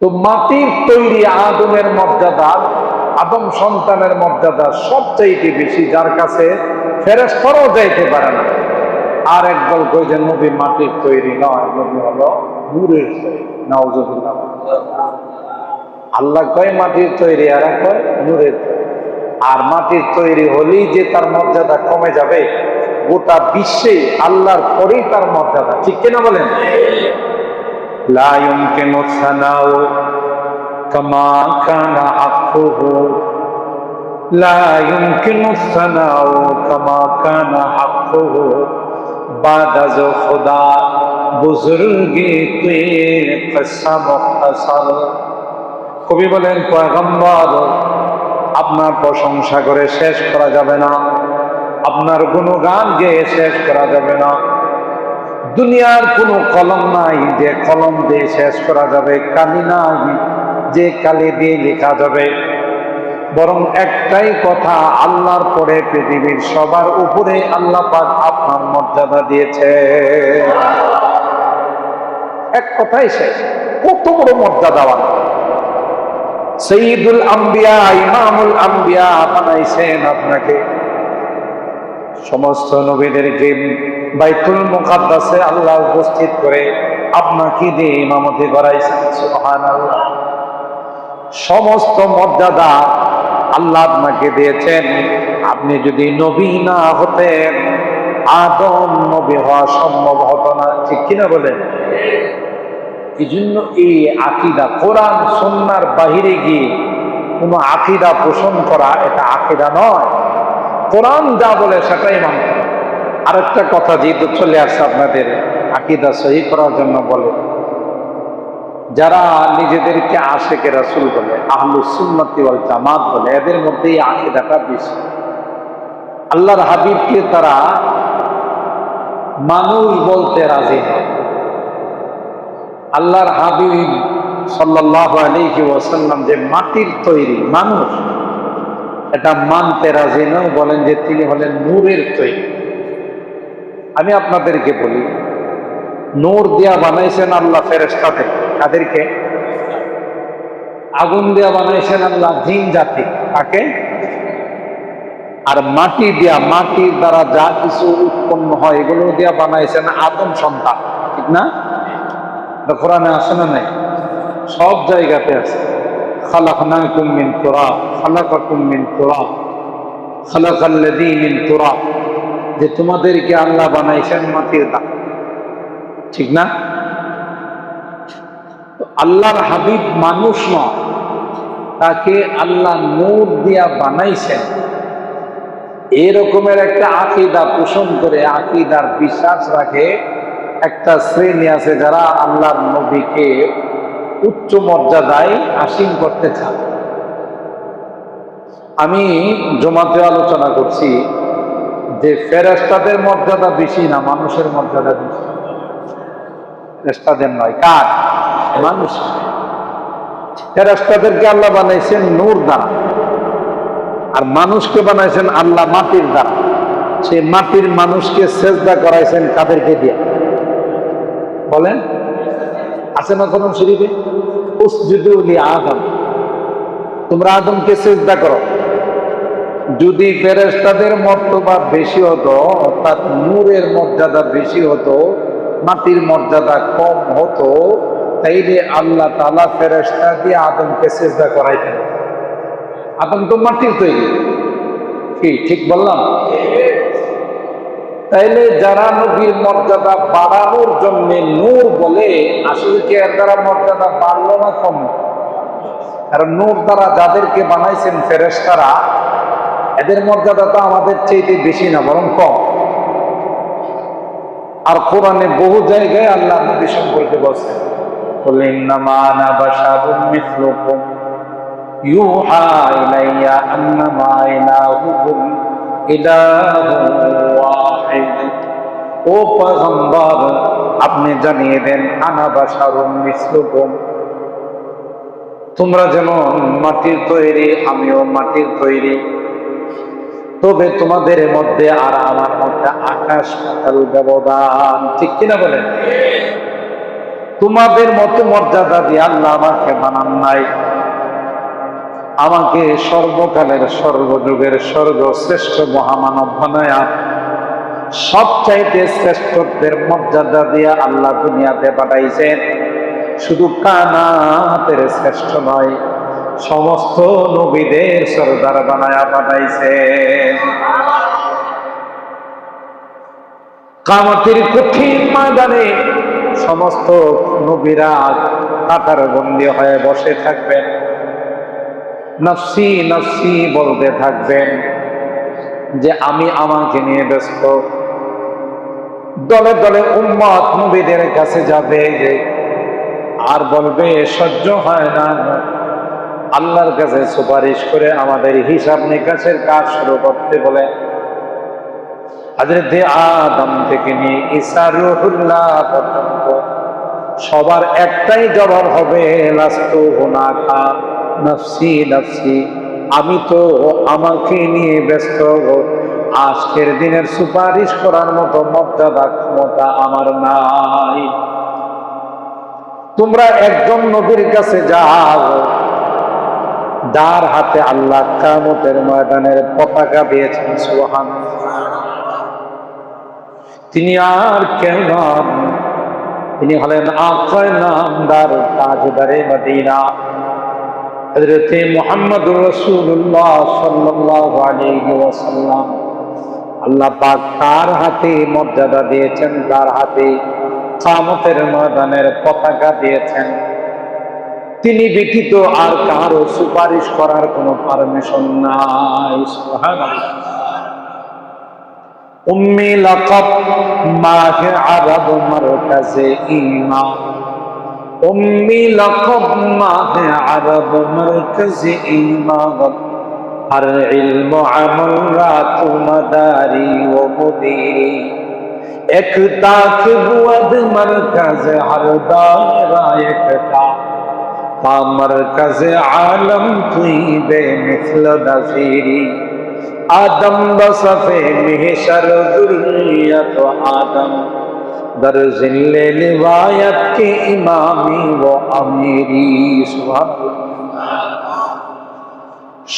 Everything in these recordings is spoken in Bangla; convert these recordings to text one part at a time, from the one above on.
তো মাটির তৈরি আদমের মর্যাদা, আদম সন্তানের মর্যাদা সবচাইতে বেশি, যার কাছে ফেরেস্তরাও যাইতে পারে না। আর একদল কই যে, নবী মাটির তৈরি নয়, নবী হলো নূরের তৈরি। নাউজুবিল্লাহ। আল্লাহ কয়, মাটির তৈরি আর এক নূরের আর মাটির তৈরি হলেই যে তার মর্যাদা কমে যাবে, গোটা বিশ্বে আল্লাহর পরেই তার মর্যাদা। ঠিক কিনা বলেন? لا يمكن الثناء كما كان حقه لا يمكن الثناء كما كان حقه بعد از خدا বুজুর্গি তুই কসা মুখতাসার কবি বলেন পয়গম্বর আপনার প্রশংসা করে শেষ করা যাবে না আপনার গুণগান গেয়ে শেষ করা যাবে না দুনিয়ার কোনো কলম নাই, যে কলম দিয়ে শেষ করা যাবে, কালি নাই, যে কালি দিয়ে লেখা যাবে। বরং একটাই কথা, আল্লাহর পরে পৃথিবীর সবার উপরে আল্লাহ পাক আপনার মর্যাদা দিয়েছে। এক কথাই শেষ কত বড় মর্যাদাবান সঈদুল আম্বিয়া, ইমামুল আম্বিয়া বানাইছেন আপনাকে। সমস্ত নবীদেরকে বাইতুল মুকাদ্দাসে আল্লাহ উপস্থিত করে আপনাকে দিয়ে ইমামতি করাইছেন সুবহানাল্লাহ। সমস্ত মর্যাদা আল্লাহ আপনাকে দিয়েছেন। আপনি যদি নবী না হতেন, আদম নবী হওয়া সম্ভব হতো না। ঠিক কিনা বলেন? এই জন্য এই আকিদা, কোরআন সন্ন্যার বাহিরে গিয়ে কোনো আকিদা পোষণ করা এটা আকিদা নয়। কোরআন যা বলে সেটাই মানতে। আরেকটা কথা যেহেতু চলে আসছে আপনাদের আকিদা সহি করার জন্য বলে। যারা নিজেদেরকে আশেকে রাসুল বলে, আহলু সুন্নতি ওয়াল জামাত বলে, এদের মধ্যে এই আকিদাটা বেশি। আল্লাহর হাবিবকে তারা মানুষ বলতে রাজি নয় আল্লাহর হাবিব সাল্লাহ আলাইহি ওয়াসাল্লাম যে মাটির তৈরি মানুষ, এটা মানতে রাজি নয় বলেন যে তিনি হলেন নূরের তৈরি। আমি আপনাদেরকে বলি, নূর দিয়া বানাইছেন আল্লাহ ফেরেস্তাতে কাদেরকে? আগুন দিয়া বানাইছেন আল্লাহ জিন জাতি। কাকে? আর মাটি দিয়া, মাটির দ্বারা যা কিছু উৎপন্ন হয়, এগুলো দিয়া বানাইছেন আদম সন্তান। ঠিক না? কোরআনে আছে না নাই? সব জায়গাতে আছে। খালাকনাকুম মিন তুরাব, খালাকাকুম মিন তুরাব, খালাকাল্লাযী মিন তুরাব। যে তোমাদেরকে আল্লাহ বানাইছেন মাটির দাগ ঠিক না? আল্লাহর হাবিব মানুষ নয়, তাকে আল্লাহ নূর দিয়া বানাইছেন। এরকমের একটা আকিদা পোষণ করে, আকিদার বিশ্বাস রাখে একটা শ্রেণি আছে যারা আল্লাহর নবীকে উচ্চ মর্যাদায় আসীন করতে চান আমি জমাতে আলোচনা করছি যে ফেরেস্তাদের মর্যাদা বেশি না, মানুষের মর্যাদা বেশি। ফেরেস্তাদের নয়, কার? মানুষ। ফেরেস্তাদেরকে আল্লাহ বানাইছেন নূর দ্বারা। আর মানুষকে বানাইছেন আল্লাহ মাটির দ্বারা। সে মাটির মানুষকে সেজদা করাইছেন কাদেরকে দিয়ে? বলেন। আছে না কোন শরীফে আদম। তোমরা আদমকে সেজদা করো। যদি ফেরেস্তাদের মর্তবা বেশি হতো, অর্থাৎ নূরের মর্যাদা বেশি হতো, মাটির মর্যাদা কম হতো, তাইলে আল্লাহ তালা ফেরেস্তা দিয়ে আদমকে সেজদা করাইতেন। আদম তো মাটির তৈরি। কি, ঠিক বললাম? তাইলে যারা নবীর মর্যাদা বাড়ানোর জন্য নূর বলে, আসলে কি এর দ্বারা মর্যাদা বাড়লো না কম? কারণ নূর দ্বারা যাদেরকে বানাইছেন ফেরেস্তারা এদের মর্যাদা তো আমাদের চাইতে বেশি না বরং কম আর কোরআনে বহু জায়গায় আল্লাহ নবী সম্পর্কে বলছে قل إنما أنا بشر مثلكم يوحى إلي أنما إلهكم إله واحد ও পয়গম্বর আপনি জানিয়ে দেন আনা বাসারুম মিসলুকুম তোমরা যেমন মাটির তৈরি আমিও মাটির তৈরি তবে তোমাদের মধ্যে আর আমার মধ্যে আকাশ পাতাল ব্যবধান। ঠিক কিনা বলেন? তোমাদের মতো মর্যাদা দিয়ে আল্লাহ আমাকে বানান নাই। আমাকে সর্বকালের সর্বযুগের সর্বশ্রেষ্ঠ মহামানব বানায়া সবচাইতে শ্রেষ্ঠত্বের মর্যাদা দিয়ে আল্লাহ দুনিয়াতে পাঠাইছেন। শুধু কানাতের শ্রেষ্ঠ নয় সমস্ত নবীদের সর্দার বানায়া পাঠাইছে। কামতির কঠিন ময়দানে সমস্ত নবীরা কাতার বন্দি হয়ে বসে থাকবেন। নফসি নফসি বলতে থাকবেন যে, আমি আমাকে নিয়ে ব্যস্ত। দলে দলে উম্মত নবীদের কাছে যাবে যে, আর বলবে, সহ্য হয় না। আল্লাহর কাছে সুপারিশ করে আমাদের হিসাব নিকাশের কাজ শুরু করতে বলে। আদম থেকে নিয়ে রুহুল্লাহ পর্যন্ত সবার একটাই জবাব হবে আমি তো আমাকে নিয়ে ব্যস্ত আজকের দিনের সুপারিশ করার মতো মর্যাদা, ক্ষমতা আমার নাই। তোমরা একজন নবীর কাছে যাও। যার হাতে আল্লাহ কামতের ময়দানের পতাকা দিয়েছেন সুহান তিনি আর কেউ নন। তিনি হলেন আফয় নামদার তাজদারে মদিনা। হজরতে মোহাম্মদ রসুল্লাহ ওয়াসাল্লাম। আল্লাহ পাক তার হাতে মর্যাদা দিয়েছেন তার হাতে কামতের ময়দানের পতাকা দিয়েছেন। তিনি ব্যতীত আর কারও সুপারিশ করার কোনো পারমিশন নাই। উম্মি মাহে আরব ইমান উম্মি মাহে আরব ইমান হর ইলম আমল রাত ও মুদিরি। এক তাক হর দায়রা একটা তা মরকজ আলম তুই বে মিথল নজীরি আদম বসফে মিহশর জুরিয়ত আদম در ذل لوایت کے ইমামি ও আমিরি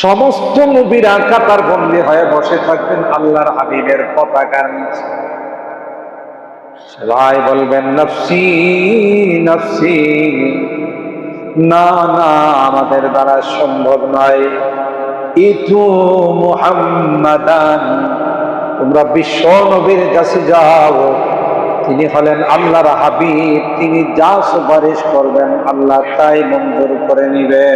সমস্ত নবীরা কাতার বন্দী হয়ে বসে থাকবেন আল্লাহর হাবিবের পতাকার নিচে সবাই বলবেন নফসি নফসি না না, আমাদের দ্বারা সম্ভব নয়। ইতু মুহাম্মাদান, তোমরা বিশ্ব নবীর কাছে যাও। তিনি হলেন আল্লাহর হাবিব, তিনি যা সুপারিশ করবেন আল্লাহ তাই মঞ্জুর করে নিবে।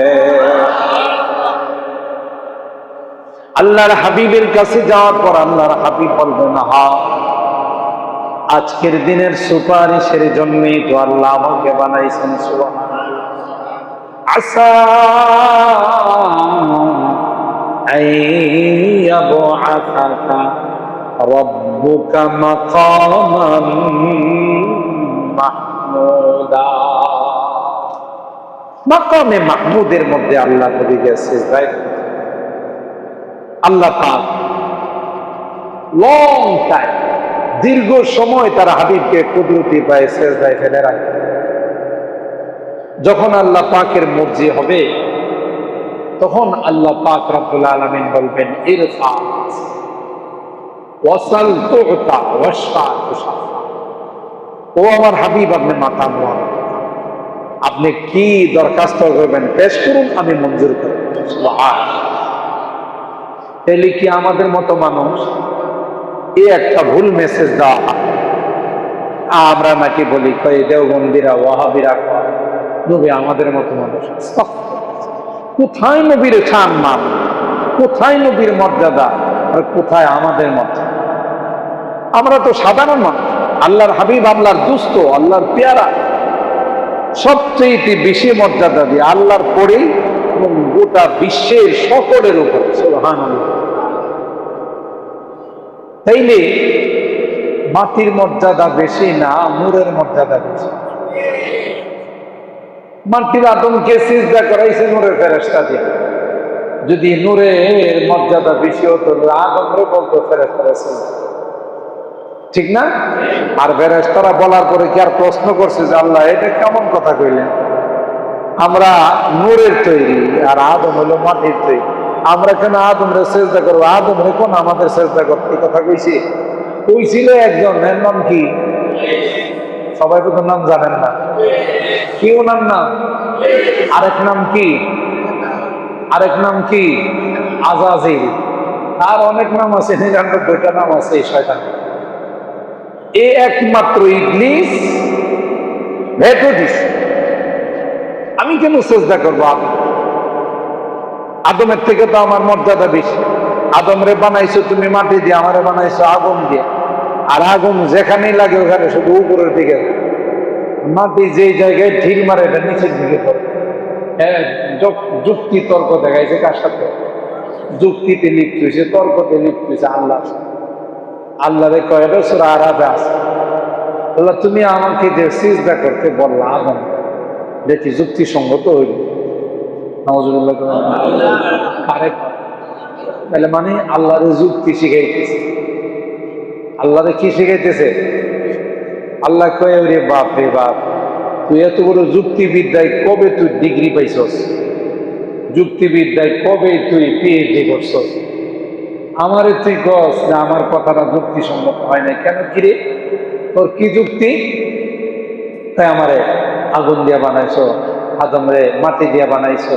আল্লাহর হাবিবের কাছে যাওয়ার পর আল্লাহর হাবিব বলবেন হা, আজকের দিনের সুপারিশের জন্যই তো আল্লাহ আমাকে বানাইছেন সুবাহ আসা أن يبعثك ربك مقاما محمودا মাকামে মাহমুদের মধ্যে আল্লাহ নবীকে সিজদায় আল্লাহ পাক লং টাইম দীর্ঘ সময় তারা হাবিবকে কুদরতি পায়ে সেজদায় ফেলে রাখে যখন আল্লাহ পাকের মর্জি হবে তখন আল্লাহ পাক রব্বুল আলামিন বলবেন ও আমার হাবিব আপনি মাথা নোয়া আপনি কি দরখাস্ত করবেন পেশ করুন আমি মঞ্জুর করব। তাহলে কি আমাদের মতো মানুষ এ একটা ভুল মেসেজ দেওয়া। আমরা নাকি বলি কই দেওবন্দিরা ওয়াহাবিরা কয়, নবী আমাদের মতো মানুষ কোথায় নবীর সম্মান কোথায় নবীর মর্যাদা? আর কোথায় আমাদের মর্যাদা? আমরা তো সাধারণ মানুষ। আল্লাহর হাবিব, আল্লাহর দুস্থ আল্লাহর পেয়ারা। সবচেয়ে বেশি মর্যাদা দিয়ে আল্লাহর পরেই এবং গোটা বিশ্বের সকলের উপর। তাইলে মাটির মর্যাদা বেশি না, নূরের মর্যাদা বেশি? মাটির আদমকে সিজদা করাইছে নূরের ফেরেস্তা দিয়ে। যদি নূরের মর্যাদা বেশি হতো আদমরে বলতো ফেরেস্তারা সিজদা। ঠিক না? আর বেরেস্তারা বলার পরে কি আর প্রশ্ন করছে যে আল্লাহ এটা কেমন কথা কইলেন? আমরা নূরের তৈরি আর আদম হলো মাটির তৈরি। আমরা কেন আদমরে চেষ্টা করব? আদম রে কোন আমাদের চেষ্টা করতে? কথা কইছি? কইছিল একজন এর নাম কি? সবাই তো নাম জানেন না। কি ওনার নাম? আরেক নাম কি? আরেক নাম কি? আজাজিল আর অনেক নাম আছে নিরানব্বইটা নাম আছে এই শয়তান এ একমাত্র ইবলিস ভেটো আমি কেন চেষ্টা করব আদম? আদমের থেকে তো আমার মর্যাদা বেশি। আদমরে বানাইছো তুমি মাটি দিয়ে, আমারে বানাইছো আগুন দিয়ে। আর আগুন যেখানেই লাগে ওখানে শুধু উপরের দিকে। মাটি যেই জায়গায় ঢিল মারে, এটা নিচের দিকে যুক্তি, তর্ক দেখাইছে কার সাথে? যুক্তিতে লিপ্ত হয়েছে তর্কতে লিপ্ত হয়েছে আল্লাহ আল্লাহ রে কয়ে সুরা আছে। আল্লাহ, তুমি আমাকে যে সিজদা করতে বললা, আদম, দেখি যুক্তিসঙ্গত হইল। কারেক্ট তাহলে মানে আল্লাহরে যুক্তি শিখাইতেছে। আল্লাহরে কি শিখাইতেছে? আল্লাহ কয়ে রে বাপ রে বাপ, তুই এত বড় যুক্তিবিদ্যায় কবে তুই ডিগ্রি পাইছস? যুক্তিবিদ্যায় কবে তুই পিএইচডি করছস? আমারে তুই কস যে, আমার কথাটা যুক্তিসম্মত হয় না কেন কি রে? তোর কি যুক্তি? তাই আমারে আগুন দিয়া বানাইছো আদমরে মাটি দিয়া বানাইছো।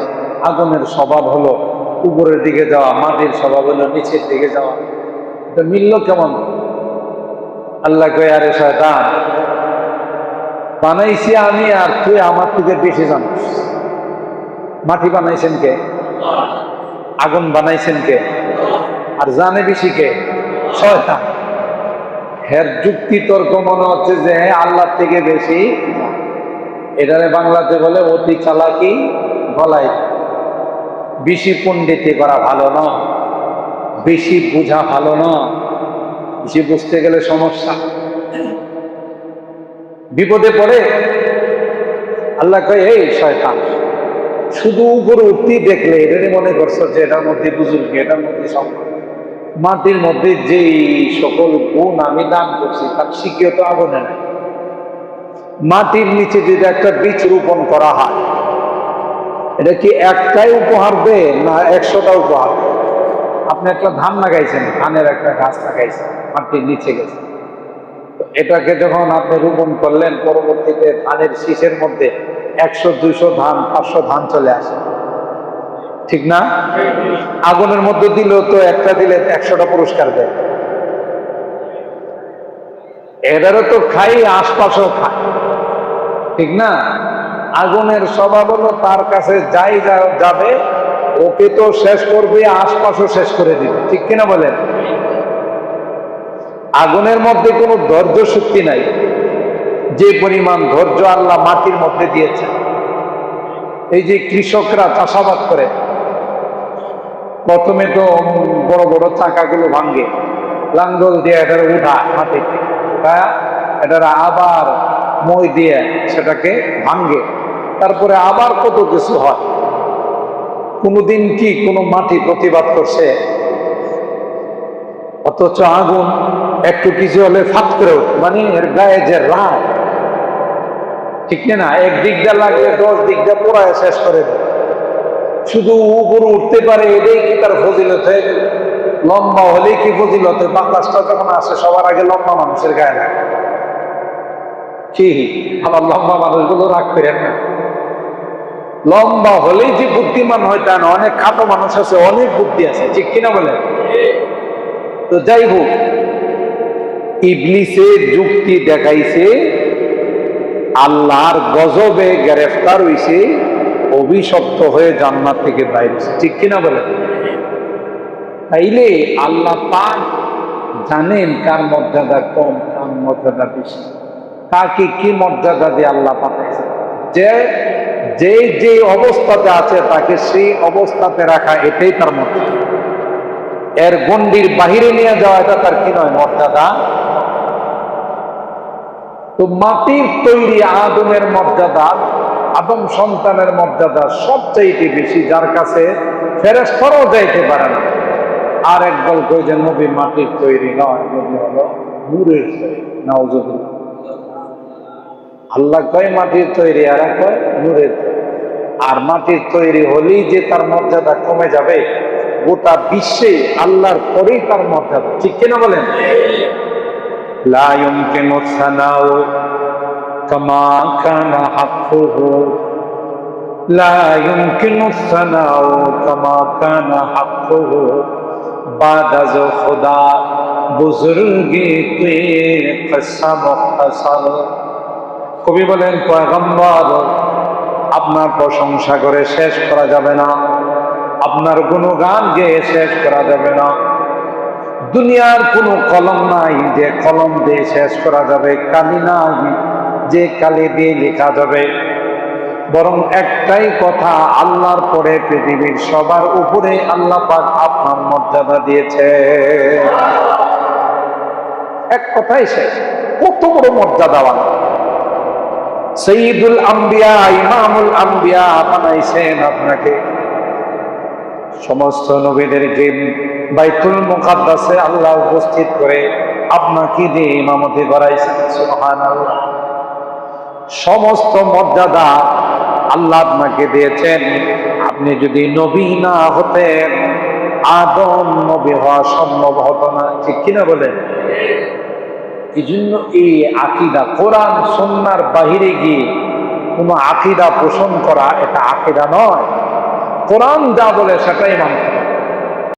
আগুনের স্বভাব হলো উপরের দিকে যাওয়া, মাটির স্বভাব হলো নিচের দিকে যাওয়া। এটা মিলল কেমন? আল্লাহ কয়ে, আরে শয়তান, বানাইছি আমি আর তুই আমার থেকে বেশি জানিস। মাটি বানাইছেন কে? আগুন বানাইছেন কে? আর জানে বেশি কে? শয়তান। হের যুক্তি তর্ক মনে হচ্ছে যে হ্যাঁ আল্লাহ থেকে বেশি। এটারে বাংলাতে বলে, অতি চালাকি গলায় বেশি পণ্ডিতি করা ভালো না বেশি বোঝা ভালো না বেশি বুঝতে গেলে সমস্যা। বিপদে পড়ে, আল্লাহ কয়, এই শয়তান, শুধু উপরে উঠতেই দেখলে, এটারই মনে করছ যে এটার মধ্যে বুজুর্গি, এটার মধ্যে মাটির মধ্যে যেই সকল গুণ আমি দান করছি, তার শিখিয়ে তো আগুনে নাই। মাটির নিচে যদি একটা বীজ রোপণ করা হয়, এটা কি একটাই উপহার দেয় না একশোটা উপহার? আপনি একটা ধান লাগাইছেন, ধানের একটা গাছ লাগাইছেন। মাটির নিচে গেছে। এটাকে যখন আপনি রোপণ করলেন, পরবর্তীতে ধানের শীষের মধ্যে একশো, দুইশো ধান, পাঁচশো ধান চলে আসে। ঠিক না? আগুনের মধ্যে দিলেও তো একটা দিলে একশোটা পুরস্কার দেয়। এদেরও তো খাই, আশপাশও খায়। ঠিক না? আগুনের স্বভাব হলো তার কাছে যাই যাবে, ওকে তো শেষ করবে, আশপাশও শেষ করে দিবে। ঠিক কিনা বলেন? আগুনের মধ্যে কোনো ধৈর্য শক্তি নাই। যে পরিমাণ ধৈর্য আল্লাহ মাটির মধ্যে দিয়েছে এই যে কৃষকরা চাষাবাদ করে, প্রথমে তো বড় বড় চাকাগুলো ভাঙ্গে লাঙ্গল দিয়ে এটার উঠা মাটিতে, তা এটার আবার মই দিয়ে সেটাকে ভাঙ্গে তারপরে আবার কত কিছু হয়। কোনোদিন কি কোনো মাটি প্রতিবাদ করছে? অথচ আগুন একটু কিছু হলে ফাত করে মানে এর গায়ে যে রাগ, ঠিক না? এক দিকটা লাগলে দশ দিকটা পোড়ায় শেষ করে শুধু উপরে উঠতে পারে এটাই কি তার ফজিলত হয়ে লম্বা হলেই কি ফজিলত? বাতাসটা যখন আসে, সবার আগে লম্বা মানুষের গায়ে লাগে। কি? আবার লম্বা মানুষগুলো রাগ করেন না। লম্বা হলেই যে বুদ্ধিমান হয় তা না, অনেক খাটো মানুষ আছে, অনেক বুদ্ধি আছে, ঠিক কিনা বলে তো যাই হোক ইবলিসের যুক্তি দেখাইছে, আল্লাহর গজবে গ্রেফতার হইছে, অভিশপ্ত হয়ে জান্নাত থেকে বাইরে। ঠিক কিনা বলেন তাইলে আল্লাহ পাক জানেন কার মর্যাদা কম, কার মর্যাদা বেশি। কাকে কি মর্যাদা দিয়ে আল্লাহ পাঠাইছে? যে যে যে অবস্থাতে আছে, তাকে সেই অবস্থাতে রাখা এটাই তার মর্যাদা। এর গন্ডির বাহিরে নিয়ে যাওয়া, এটা তার কি নয়, মর্যাদা তো মাটির তৈরি আদমের মর্যাদা, আদম সন্তানের মর্যাদা সবচাইতে বেশি, যার কাছে ফেরেস্তরাও যাইতে পারে না। আর একদল কই যে, নবী মাটির তৈরি নয়, নবী হলো নূরের নাওজুবিল্লাহ আল্লাহ কয় মাটির তৈরি আর এক কয়, নূরের আর মাটির তৈরি হলেই যে তার মর্যাদা কমে যাবে, গোটা বিশ্বে আল্লাহর পরেই তার মর্যাদা। ঠিক কিনা বলেন? لا يمكن الثناء كما كان حقه لا يمكن الثناء كما كان حقه بعد از خدا বুজুর্গি তুই কসা মুখতাসার কবি বলেন পয়গম্বর আপনার প্রশংসা করে শেষ করা যাবে না আপনার গুণগান গেয়ে শেষ করা যাবে না দুনিয়ার কোনো কলম নাই যে কলম দিয়ে শেষ করা যাবে, কালি নাই যে কালি দিয়ে লেখা যাবে। বরং একটাই কথা, আল্লাহর পরে পৃথিবীর সবার উপরে আল্লাহ পাক আপনার মর্যাদা দিয়েছে। এক কথাই শেষ, কত বড় মর্যাদা মর্যাদাওয়ান সঈদুল আম্বিয়া, ইমামুল আম্বিয়া বানাইছেন আপনাকে। সমস্ত নবীদেরকে বাইতুল মুকাদ্দাসে আল্লাহ উপস্থিত করে আপনাকে দিয়ে ইমামতি করাইছেন সুবহানাল্লাহ। সমস্ত মর্যাদা আল্লাহ আপনাকে দিয়েছেন। আপনি যদি নবী না হতেন, আদম নবী হওয়া সম্ভব হতো না। ঠিক কিনা বলেন? এই জন্য এই আকিদা, কোরআন সন্ন্যার বাহিরে গিয়ে কোনো আকিদা পোষণ করা এটা আকিদা নয়। কোরআন যা বলে সেটাই মানতে।